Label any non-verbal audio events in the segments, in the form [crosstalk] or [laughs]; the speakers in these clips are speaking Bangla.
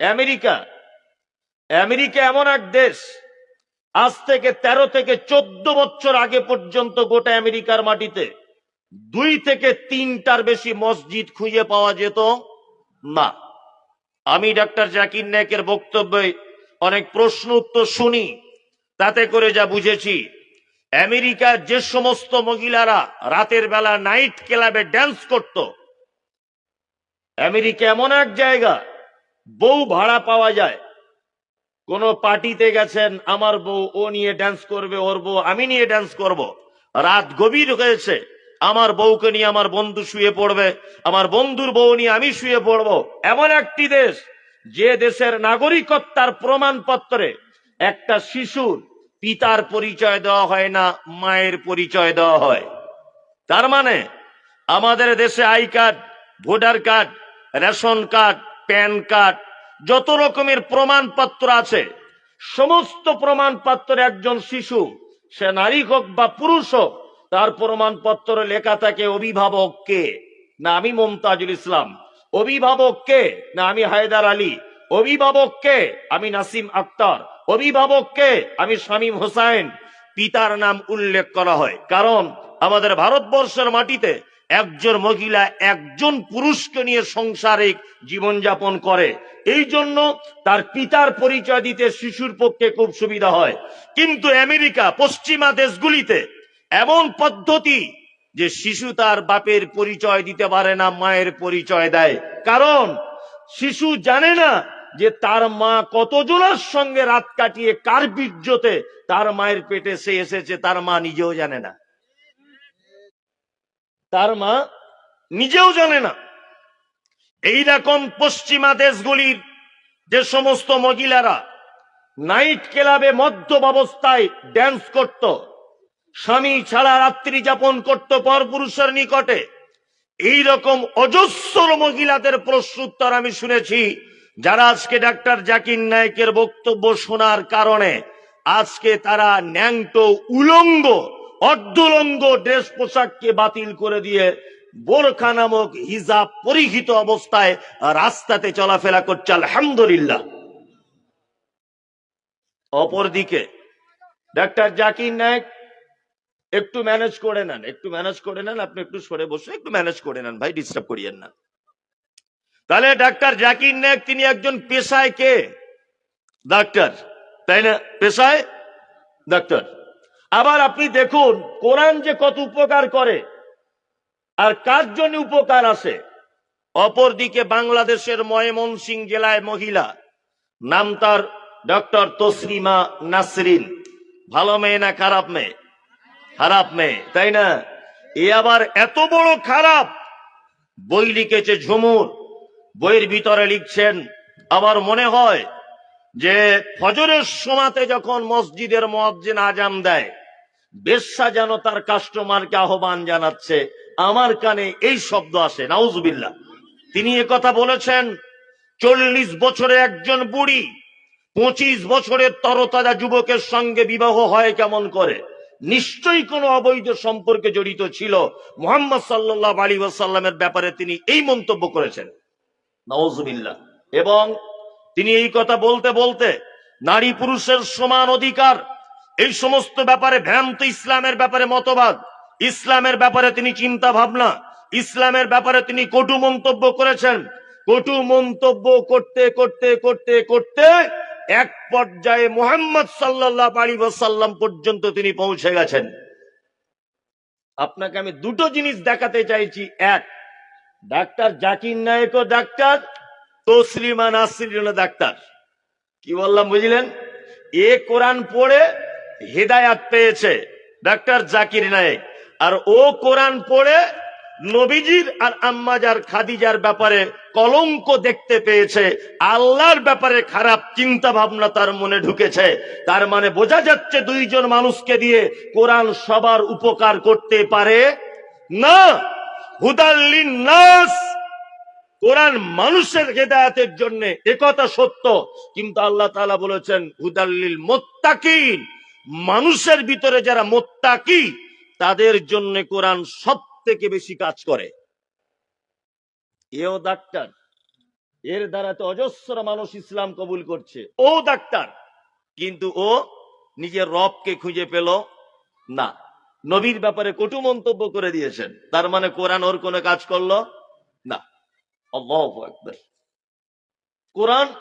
আমেরিকা। আমেরিকা এমন এক দেশ, আজ থেকে ১৩ থেকে চোদ্দ বছর আগে পর্যন্ত গোটা আমেরিকার মাটিতে দুই থেকে তিনটার বেশি মসজিদ খুঁজে পাওয়া যেত না। আমি ডাক্তার জাকির নায়কের বক্তব্যে অনেক প্রশ্ন উত্তর শুনি, তাতে করে যা বুঝেছি। আমেরিকার যে সমস্ত মহিলারা রাতের বেলা নাইট ক্লাবে ড্যান্স করত, আমেরিকা এমন এক জায়গা বউ ভাড়া পাওয়া যায়। কোন পার্টিতে গেছেন, আমার বউ, ও নিয়ে ড্যান্স করবে, ওর বউ, আমি নিয়ে ড্যান্স করব। রাত গভীর হয়েছে, আমার বউকে নিয়ে আমার বন্ধু শুয়ে পড়বে, আমার বন্ধুর বউ নিয়ে আমি শুয়ে পড়ব। এমন একটি দেশ, যে দেশের নাগরিকত্বার প্রমাণপত্রে একটা শিশুর পিতার পরিচয় দেওয়া হয় না, মায়ের পরিচয় দেওয়া হয়। তার মানে আমাদের দেশে I card, voter card, ration card PAN card, যত রকমের প্রমাণপত্র আছে, সমস্ত প্রমাণপত্র একজন শিশু, সে নারী হোক বা পুরুষ হোক, তার প্রমাণপত্র লেখা থাকে অভিভাবক কে? না আমি মমতাজুল ইসলাম। অভিভাবক কে? না আমি হায়দার আলী। অভিভাবক কে? আমি নাসিম আক্তার। অভিভাবক কে? আমি শামীম হোসাইন। পিতার নাম উল্লেখ করা হয়। কারণ আমাদের ভারতবর্ষের মাটিতে একজন মহিলা একজন পুরুষকে নিয়ে সংসারিক জীবনযাপন করে, এই জন্য তার পিতার পরিচয় দিতে শিশুর পক্ষে খুব সুবিধা হয়। কিন্তু আমেরিকা, পশ্চিমা দেশগুলিতে এমন পদ্ধতি যে শিশু তার বাপের পরিচয় দিতে পারে না, মায়ের পরিচয় দেয়। কারণ শিশু জানে না যে তার মা কতজনের সঙ্গে রাত কাটিয়ে কার বীর্যতে তার মায়ের পেটে সে এসেছে, তার মা নিজেও জানে না। তার মা নিজেও জানে না। এই রকম পশ্চিমা দেশগুলির যে সমস্ত মহিলারা নাইট ক্লাবে মধ্য অবস্থায় ড্যান্স করত, স্বামী ছাড়া রাত্রি যাপন করত পর পুরুষের নিকটে, এই রকম অজস্র মহিলাদের প্রশ্নোত্তর আমি শুনেছি, যারা আজকে ডাক্তার জাকির নায়কের বক্তব্য শোনার কারণে আজকে তারা ন্যাংটো উলঙ্গ অর্ধলঙ্গ ড্রেস পোশাককে বাতিল করে দিয়ে বোরখা নামক হিজাব পরিহিত অবস্থায় রাস্তাতে চলাফেরা করছে, আলহামদুলিল্লাহ। অপরদিকে, ডাক্তার জাকির নায়ক, একটু ম্যানেজ করে নেন, একটু ম্যানেজ করে নেন, আপনি একটু সরে বসে একটু ম্যানেজ করে নেন, ভাই ডিস্টার্ব করিয়েন না। তাহলে ডাক্তার জাকির নায়ক, তিনি একজন পেশায় কে? ডাক্তার, তাই না? পেশায়? ডাক্তার। আবার আপনি দেখুন, কোরআন যে কত উপকার করে আর কার জন্য উপকার আসে অপরদিকে বাংলাদেশের ময়মনসিং জেলায় মহিলা, নাম তার ডক্টর তসলিমা নাসরিন। ভালো মেয়ে না খারাপ মেয়ে? খারাপ মেয়ে, তাই না? এ আবার এত বড় খারাপ! বই লিখেছে ঝুমুর, বইয়ের ভিতরে লিখছেন আমার মনে হয় যে ফজরের সমাতে যখন মসজিদের মসজিদ আজাম দেয়, বেশ্যা যেন তার কাস্টমারকে আহ্বান জানাচ্ছে, আমার কানে এই শব্দ আসে নাউজবিল্লা তিনি কথা বলেছেন, চল্লিশ বছরে একজন বুড়ি পঁচিশ বছরের তরতাজা যুবকের সঙ্গে বিবাহ হয় কেমন করে? নিশ্চয়ই কোনো অবৈধ সম্পর্কে জড়িত ছিল। মোহাম্মদ সাল্লাহ আলী ওয়াসাল্লামের ব্যাপারে তিনি এই মন্তব্য করেছেন। নওয়াজবিল্লা এবং তিনি এই কথা বলতে বলতে নারী পুরুষের সমান অধিকার, এই সমস্ত ব্যাপারে ভ্রান্ত ইসলামের ব্যাপারে মতবাদ, ইসলামের ব্যাপারে তিনি চিন্তা ভাবনা ইসলামের ব্যাপারে তিনি কটু মন্তব্য করেছেন। কটু মন্তব্য করতে করতে করতে করতে এক পর্যায়ে মোহাম্মদ সাল্লাহ আলী সাল্লাম পর্যন্ত তিনি পৌঁছে গেছেন। আপনাকে আমি দুটো জিনিস দেখাতে চাইছি। এক, ডাক্তার জাকির নায়কও ডাক্তার তসলিমা নাসরিন ডাক্তার। কি বললাম, বুঝলেন? এ কোরআন পড়ে হেদায়াত পেয়েছে ডাক্তার জাকির নায়েক। আর ও কোরআন পড়ে নবীজির আর আম্মাজার খাদিজার ব্যাপারে কলঙ্ক দেখতে পেয়েছে, আল্লাহর ব্যাপারে খারাপ চিন্তা ভাবনা তার মনে ঢুকেছে। তার মানে বোঝা যাচ্ছে দুইজন মানুষকে দিয়ে কোরআন সবার উপকার করতে পারে না। হুদাল্লিন নাস কোরআন মানুষের হেদায়াতের জন্য একথা সত্য। কিন্তু আল্লাহ তালা বলেছেন, হুদাল্লিল মোত্তাকিন। মানুষের ভিতরে যারা মোত্তাকি, তাদের জন্য কোরআন সব থেকে বেশি কাজ করে। এও ডাক্তার, এর দ্বারা তো অজস্র মানুষ ইসলাম কবুল করছে। ও ডাক্তার, কিন্তু ও নিজের রবকে খুঁজে পেল না। নবীর ব্যাপারে কটু মন্তব্য করে দিয়েছেন। তার মানে কোরআন ওর কোনো কাজ করল না। আল্লাহু আকবার। কোরআন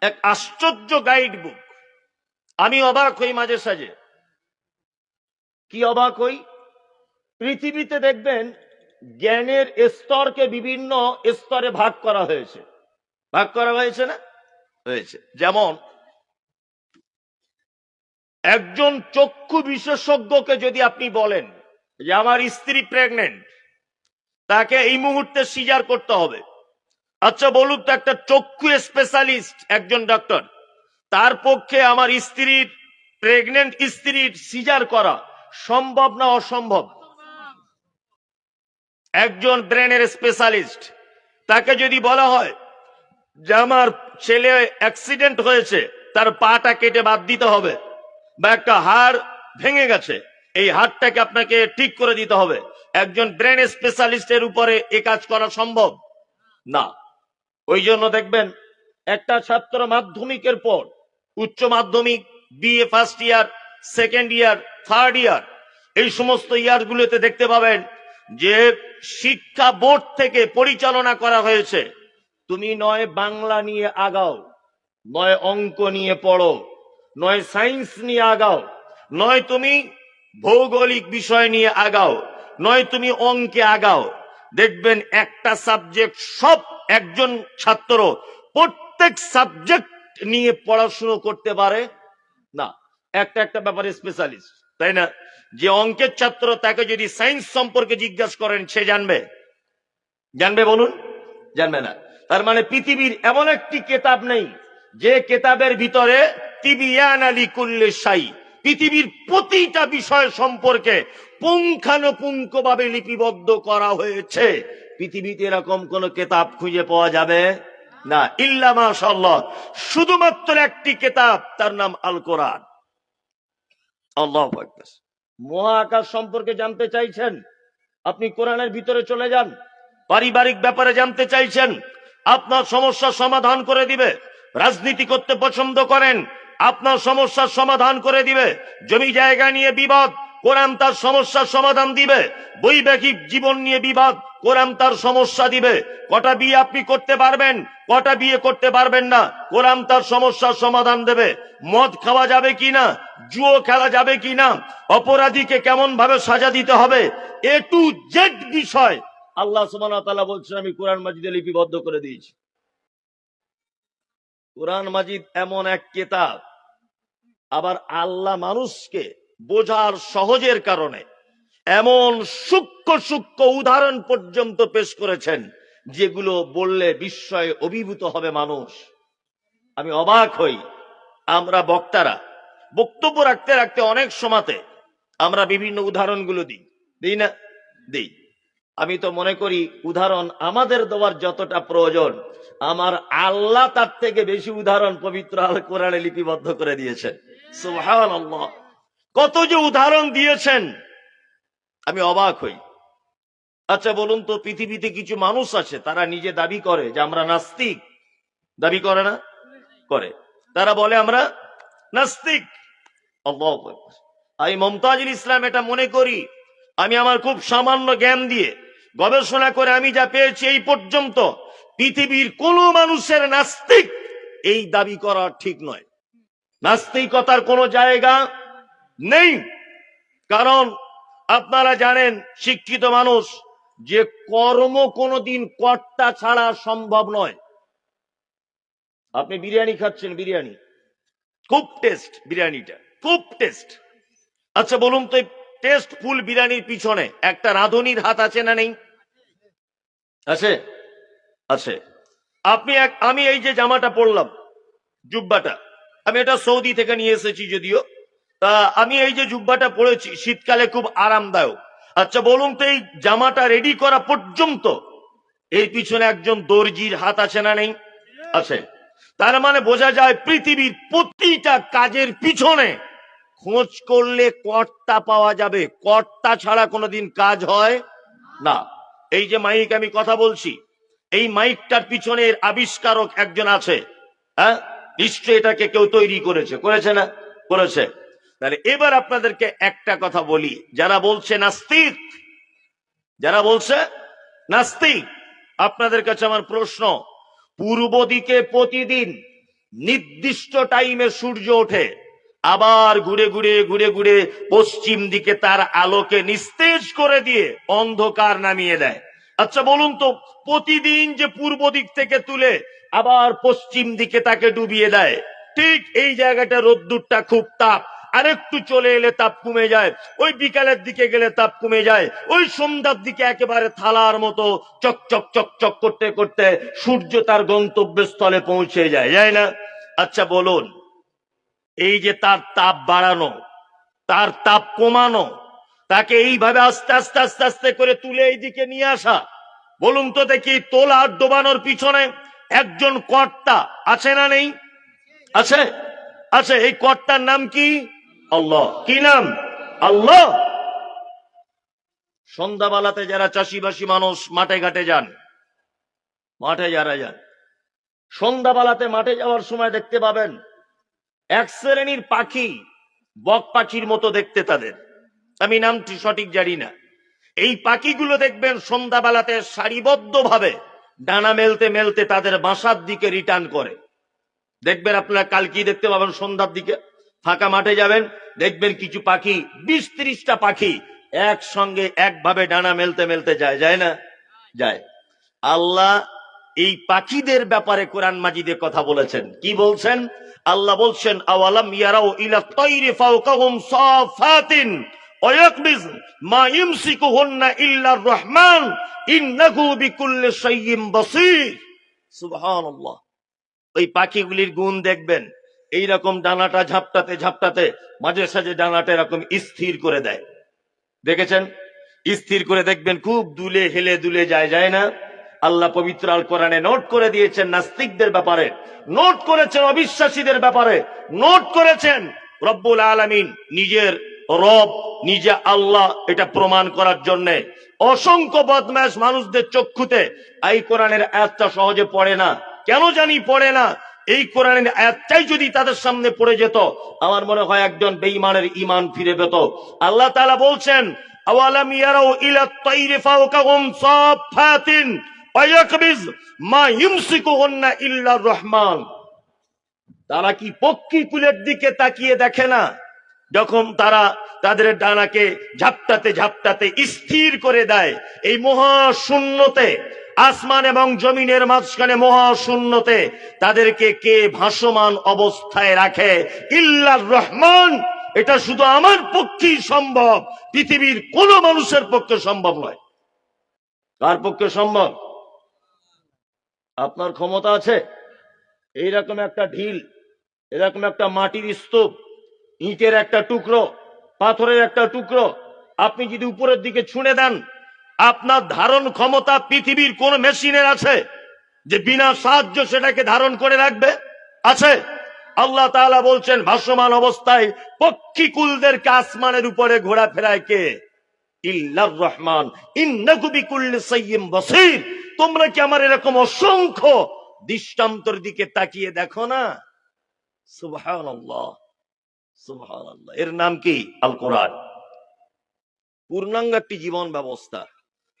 এক আশ্চর্য গাইড বুক আমি অবাক হই মাঝে সাঝে। কি অবাক হই? পৃথিবীতে দেখবেন জ্ঞানের স্তরকে বিভিন্ন স্তরে ভাগ করা হয়েছে। ভাগ করা হয়েছে না? হয়েছে। যেমন, একজন চক্ষু বিশেষজ্ঞকে যদি আপনি বলেন যে আমার স্ত্রী প্রেগনেন্ট তাকে এই মুহূর্তে সিজার করতে হবে। আচ্ছা বলুন তো, একটা চক্ষু স্পেশালিস্ট একজন ডক্টর তার পক্ষে আমার স্ত্রীর প্রেগনেন্ট স্ত্রীর সিজার করা সম্ভব না অসম্ভব? একজন ব্রেনের স্পেশালিস্ট তাকে যদি বলা হয় যে আমার ছেলে অ্যাক্সিডেন্ট হয়েছে, তার পাটা কেটে বাদ দিতে হবে বা একটা হাড় ভেঙে গেছে, এই হাড়টাকে আপনাকে ঠিক করে দিতে হবে। একজন ব্রেন স্পেশালিস্টের উপরে এ কাজ করা সম্ভব? না। ওই জন্য দেখবেন, একটা ছাত্র মাধ্যমিকের পর, উচ্চ মাধ্যমিক BA first year second year third year এই সমস্ত ইয়ারগুলোতে দেখতে পাবেন যে শিক্ষা বোর্ড থেকে পরিচালনা করা হয়েছে। তুমি নয় বাংলা নিয়ে আগাও, নয় অঙ্ক নিয়ে পড়ো, নয় সায়েন্স নিয়ে আগাও, নয় তুমি ভৌগোলিক বিষয় নিয়ে আগাও, নয় তুমি অঙ্কে আগাও। দেখবেন একটা সাবজেক্ট সব একজন ছাত্র প্রত্যেক সাবজেক্ট নিয়ে পড়াশুনো করতে পারে? না, একটা একটা ব্যাপারে স্পেশালিস্ট তাই না? যে অঙ্কের ছাত্র তাকে যদি সায়েন্স সম্পর্কে জিজ্ঞাসা করেন, সে জানবে। জানবে বলুন? জানবে না। তার মানে পৃথিবীর এমন একটি কেতাব নেই, যে কেতাবের ভিতরে তিবিয়ান আলী কুল্লে সাই পৃথিবীর প্রতিটা বিষয় সম্পর্কে পুঙ্খানুপুঙ্খ ভাবে লিপিবদ্ধ করা হয়েছে। পৃথিবীতে এরকম কোন কেতাব খুঁজে পাওয়া যাবে? না, ইল্লা মাশাল্লাহ শুধুমাত্র একটি কেতাব, তার নাম আল কোরআন আল্লাহ মহাকাশ সম্পর্কে জানতে চাইছেন? আপনি কোরআনের ভিতরে চলে যান। পারিবারিক ব্যাপারে জানতে চাইছেন? আপনার সমস্যার সমাধান করে দিবে। রাজনীতি করতে পছন্দ করেন? আপনার সমস্যার সমাধান করে দিবে। জমি জায়গা নিয়ে বিবাদ, কোরআন তার সমস্যার সমাধান দিবে। বৈবাহিক জীবন নিয়ে বিবাদ, কোরআন তার সমস্যা দিবে। কটা বিয়ে আপনি করতে পারবেন, কটা বিয়ে করতে পারবেন না, কোরআন তার সমস্যার সমাধান দেবে। মদ খাওয়া যাবে কিনা জুয়ো খেলা যাবে কি না, অপরাধীকে কেমন ভাবে সাজা দিতে হবে, এ টু জেড বিষয় আল্লাহ সুবান বলছেন, আমি কোরআন মাজিদে লিপিবদ্ধ করে দিয়েছি। কোরআন মাজিদ এমন এক কেতাব আবার আল্লাহ মানুষকে বোঝার সহজের কারণে এমন সূক্ষ্ম সূক্ষ্ম উদাহরণ পর্যন্ত পেশ করেছেন, যেগুলো বললে বিস্ময়ে অভিভূত হবে মানুষ। আমি অবাক হই, আমরা বক্তারা বক্তব্য রাখতে রাখতে অনেক সময়তে আমরা বিভিন্ন উদাহরণগুলো দিই। দিই না? দিই। আমি তো মনে করি উদাহরণ আমাদের দেওয়ার যতটা প্রয়োজন, আমার আল্লাহ তার থেকে বেশি উদাহরণ পবিত্র আল কোরআনে লিপিবদ্ধ করে দিয়েছেন। কত যে উদাহরণ দিয়েছেন, আমি অবাক হই। আচ্ছা বলুন তো, পৃথিবীতে কিছু মানুষ আছে, তারা নিজে দাবি করে যে আমরা নাস্তিক। দাবি করে না? করে। তারা বলে আমরা নাস্তিক। আমি মমতাজুল ইসলাম এটা মনে করি, আমি আমার খুব সামান্য জ্ঞান দিয়ে গবেষণা করে আমি যা পেয়েছি এই পর্যন্ত, পৃথিবীর কোন মানুষের নাস্তিক এই দাবি করা ঠিক নয়। নাস্তিকতার কোনো জায়গা নেই। কারণ আপনারা জানেন, শিক্ষিত মানুষ যে কর্ম কোনোদিন কর্তা ছাড়া সম্ভব নয়। আপনি বিরিয়ানি খাচ্ছেন, বিরিয়ানি। খুব টেস্ট বিরিয়ানিটা, খুব টেস্ট। আচ্ছা বলুন তো টেস্ট ফুল বিরিয়ানির পিছনে একটা রাঁধুনির হাত আছে না নেই? আছে? আছে। আপনি এক, আমি এই যে জামাটা পরলাম, জুব্বাটা। আমি এটা সৌদি থেকে নিয়ে এসেছি যদিও। তা আমি এই যে জুব্বাটা পরেছি, শীতকালে খুব আরামদায়ক। আচ্ছা বলুন তো, এই জামাটা রেডি করা পর্যন্ত এর পিছনে একজন দর্জির হাত আছে না নেই? আছে। তার মানে বোঝা যায় পৃথিবীর প্রতিটা কাজের পিছনে খোঁজ করলে কর্তা পাওয়া যাবে। কর্তা ছাড়া কোনোদিন কাজ হয় না। এই যে মাইক আমি কথা বলছি, এই মাইকটার পিছনের আবিষ্কারক একজন আছে হ্যাঁ? নিশ্চয়ই এটাকে কেউ তৈরি করেছে করেছে না? করেছে। তাহলে এবার আপনাদেরকে একটা কথা বলি। যারা বলছে নাস্তিক, যারা বলছে নাস্তিক, আপনাদের কাছে আমার প্রশ্ন, পূর্ব দিকে প্রতিদিন নির্দিষ্ট টাইমে সূর্য ওঠে, আবার ঘুরে ঘুরে ঘুরে ঘুরে পশ্চিম দিকে তার আলোকে নিস্তেজ করে দিয়ে অন্ধকার নামিয়ে দেয়। আচ্ছা বলুন তো, প্রতিদিন যে পূর্ব দিক থেকে তুলে আবার পশ্চিম দিকে তাকে ডুবিয়ে দেয়। ঠিক এই জায়গাটা রোদ্দুরটা খুব তাপ। আরেকটু চলে এলে তাপ কমে যায়। ওই বিকালের দিকে গেলে তাপ কমে যায়। ওই সন্ধ্যার দিকে একেবারে থালার মতো চকচক চকচক করতে করতে সূর্য তার গন্তব্যস্থলে পৌঁছে যায়। যায় না? আচ্ছা বলুন, এই যে তার তাপ বাড়ানো, তার তাপ কমানো, তাকে এইভাবে আস্তে আস্তে আস্তে আস্তে করে তুলে এইদিকে নিয়ে আসা, বলুন তো দেখি, তোলা আর ডোবানোর পিছনে একজন কর্তা আছে না নেই? আছে? আছে, এই কর্তার নাম কি? আল্লাহ। কি নাম? আল্লাহ। সন্ধ্যাবেলাতে যারা চাষিবাসী মানুষ মাঠে ঘাটে যান, মাঠে যারা যান, সন্ধ্যাবেলাতে মাঠে যাওয়ার সময় দেখতে পাবেন, এক শ্রেণির পাখি বক পাখির মতো দেখতে তাদের। আমি নামটি সঠিক জানি না। এই পাখিগুলো দেখবেন সন্ধ্যাবেলাতে সারিবদ্ধ ভাবে ডানা মেলতে মেলতে তাদের বাসার দিকে রিটার্ন করে। দেখবেন আপনারা কাল কি দেখতে পাবেন? সন্ধ্যার দিকে ফাঁকা মাঠে যাবেন, দেখবেন কিছু পাখি, বিশ ত্রিশটা পাখি একসঙ্গে একভাবে ডানা মেলতে মেলতে যায় যায় না? যায়। আল্লাহ এই পাখিদের ব্যাপারে কোরআন মাজিদে কথা বলেছেন। কি বলছেন? আল্লাহ বলছেন, আওয়ালাম ইয়ারাও ইলা তাইরি ফাওকাহুম সাফাতিন। ওয়াকবিজ মা ইমসিকুহুন্না ইল্লার রহমান ইন্নাহু বিকুল্লি শাইইন বাসীর। সুবহানাল্লাহ। ওই পাখিগুলির গুণ দেখবেন এই রকম ডানাটা ঝাপটাতে ঝাপটাতে, মাঝে সাঝে ডানাটা এরকম স্থির করে দেয়। দেখেছেন? স্থির করে দেখবেন, খুব দুলে হেলে দুলে যায় যায় না। আল্লাহ পবিত্র আল কোরআনে নোট করে দিয়েছেন নাস্তিকদের ব্যাপারে, নোট করেছেন অবিশ্বাসীদের ব্যাপারে, নোট করেছেন, রব্বুল আলামিন নিজের রব নিজে আল্লাহ এটা প্রমাণ করার জন্যে। অসংখ্য বদমাস মানুষদের চক্ষুতে এই কোরআনের আয়াতটা সহজে পড়ে না। কেন জানি পড়ে না? এই কোরআনের আয়াতটাই যদি তাদের সামনে পড়ে যেত, আমার মনে হয় একজন বেঈমানের ইমান ফিরে পেত। আল্লাহ তাআলা বলছেন, আওয়ালাম ইয়ারাও ইলা তাইরি ফাওকাহুম সাফাতিন ওয়ায়াকবিজ মা ইমসিকুহুন্না ইল্লার রহমান। তারা কি পক্ষী কুলের দিকে তাকিয়ে দেখে না? যখন তারা তাদের ডানাকে ঝাপটাতে ঝাপটাতে স্থির করে দেয়, এই মহাশূন্যতে, আসমান এবং জমিনের মাঝখানে মহাশূন্যতে তাদেরকে কে ভাসমান অবস্থায় রাখে? ইল্লার রহমান! এটা শুধু আমার পক্ষেই সম্ভব, পৃথিবীর কোন মানুষের পক্ষে সম্ভব নয়। কার পক্ষে সম্ভব? আপনার ক্ষমতা আছে? এইরকম একটা ঢিল, এরকম একটা মাটির স্তূপ ইটের একটা টুকরো, পাথরের একটা টুকরো। আপনি যদি উপরের দিকে ছুঁড়ে দেন, আপনার ধারণ ক্ষমতা পৃথিবীর কোন মেশিনের আছে যে বিনা সাহায্য সেটাকে ধারণ করে রাখবে? আছে। আল্লাহ তাআলা বলছেন, ভাসমান অবস্থায় পক্ষীকুলদেরকে আসমানের উপরে ঘোরাফেরায় কে? ইল্লার রহমান। তোমরা কি আমার এরকম অসংখ্য দৃষ্টান্তর দিকে তাকিয়ে দেখো না? সুবহানাল্লাহ। এর নাম কি? আল কোরআন পূর্ণাঙ্গ একটি জীবন ব্যবস্থা।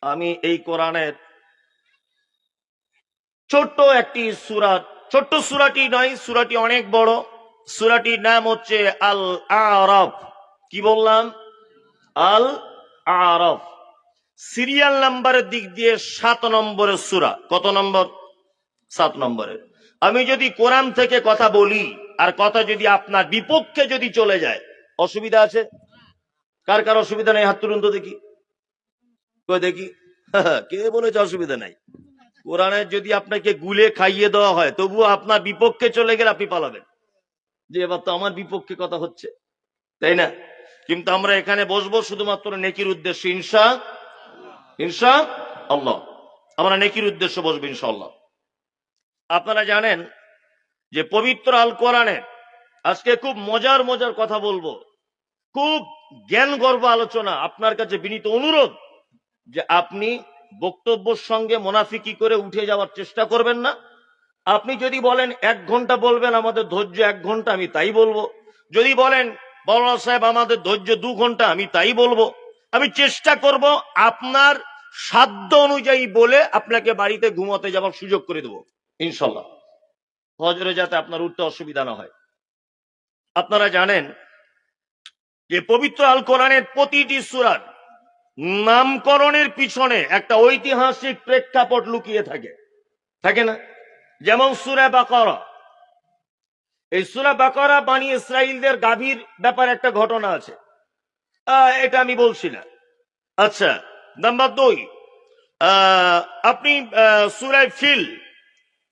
আমি এই কোরআনের ছোট্ট একটি সুরাত ছোট্ট সুরাটি নয়, সুরাটি অনেক বড়। সুরাটির নাম হচ্ছে আল আরফ কি বললাম? আল আরফ সিরিয়াল নাম্বারের দিক দিয়ে সাত নম্বরের সুরা। কত নম্বর? সাত নম্বরের। আমি যদি কোরআন থেকে কথা বলি আর কথা যদি আপনার বিপক্ষে যদি চলে যায়, অসুবিধা আছে? কার কার অসুবিধা নেই? হাত তুলুন তো দেখি। দেখি? [laughs] কে বলেছে অসুবিধা নাই? কোরআনের যদি আপনাকে গুলে খাইয়ে দেওয়া হয়, তবুও আপনার বিপক্ষে চলে গেলে আপনি পালাবেন। যে এবার তো আমার বিপক্ষে কথা হচ্ছে, তাই না? কিন্তু আমরা এখানে বসবো শুধুমাত্র নেকির উদ্দেশ্য ইনসা ইনসা আল্লাহ। আমরা নেকির উদ্দেশ্য বসবো ইনশাল্লাহ আপনারা জানেন যে পবিত্র আল কোরআনে আজকে খুব মজার মজার কথা বলব। খুব জ্ঞান গর্ব আলোচনা আপনার কাছে বিনীত অনুরোধ যে আপনি বক্তব্যের সঙ্গে মোনাফিকি করে উঠে যাওয়ার চেষ্টা করবেন না। আপনি যদি বলেন এক ঘণ্টা বলবেন, আমাদের ধৈর্য এক ঘণ্টা, আমি তাই বলব। যদি বলেন বড় সাহেব, আমাদের ধৈর্য দু ঘণ্টা, আমি তাই বলব। আমি চেষ্টা করব আপনার সাধ্য অনুযায়ী বলে আপনাকে বাড়িতে ঘুমাতে যাওয়ার সুযোগ করে দেবো ইনশাল্লাহ হজরে যাতে আপনার উঠতে অসুবিধা না হয়। আপনারা জানেন যে পবিত্র আল কোরআনের প্রতিটি সুরার নামকরণের পিছনে একটা ঐতিহাসিক প্রেক্ষাপট লুকিয়ে থাকে। থাকে না? যেমন সুরা বাকরা। এই সুরা বাকরা বানি ইসরায়েলদের গাভীর ব্যাপারে একটা ঘটনা আছে। এটা আমি বলছি না। আচ্ছা নাম্বার দুই আপনি সুরায় ফিল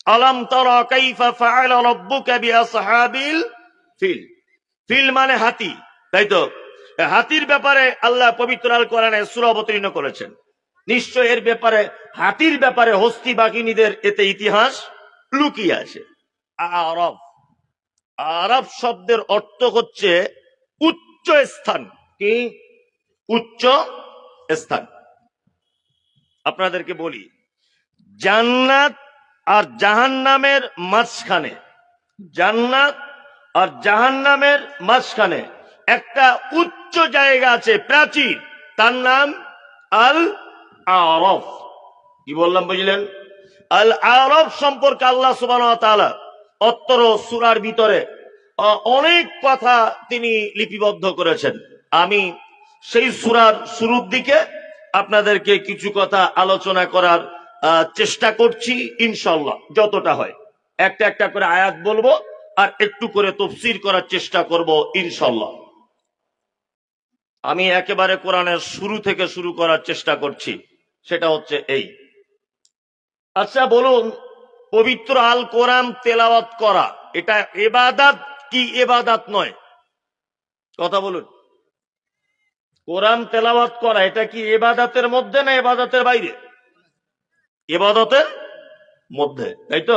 আলাম তারা কাইফা ফাআলা রাব্বুকা বিআসহাবিল ফিল। ফিল মানে হাতি, তাই তো? হাতির ব্যাপারে আল্লাহ পবিত্র আল কোরআনে সূরা অবতীর্ণ করেছেন। নিশ্চয় এর ব্যাপারে, হাতির ব্যাপারে হস্তি বাঘিনীদের এতে ইতিহাস লুকিয়ে আছে। আরব আরব শব্দের অর্থ হচ্ছে উচ্চ স্থান। কি? উচ্চ স্থান। আপনাদেরকে বলি, জান্নাত আর জাহান্নামের মাঝখানে। জান্নাত আর জাহান্নামের মাঝখানে। একটা উচ্চ জায়গা আছে, প্রাচীর। তার নাম আল আরফ কি বললাম, বুঝলেন? আল আরফ সম্পর্কে আল্লাহ সুবাহ অত্তর সুরার ভিতরে অনেক কথা তিনি লিপিবদ্ধ করেছেন। আমি সেই সুরার শুরুর দিকে আপনাদেরকে কিছু কথা আলোচনা করার চেষ্টা করছি ইনশাল্লাহ, যতটা হয়। একটা একটা করে আয়াত বলব আর একটু করে তফসির করার চেষ্টা করব ইনশাল্লাহ। আমি একেবারে কোরআনের শুরু থেকে শুরু করার চেষ্টা করছি, সেটা হচ্ছে এই। আচ্ছা বলুন, পবিত্র আল কোরআন তেলাওয়াত করা, এটা এবাদাত কি এবাদাত নয়? কথা বলুন। কোরআন তেলাওয়াত করা, এটা কি এবাদাতের মধ্যে না এবাদাতের বাইরে? এবাদতের মধ্যে তাই তো?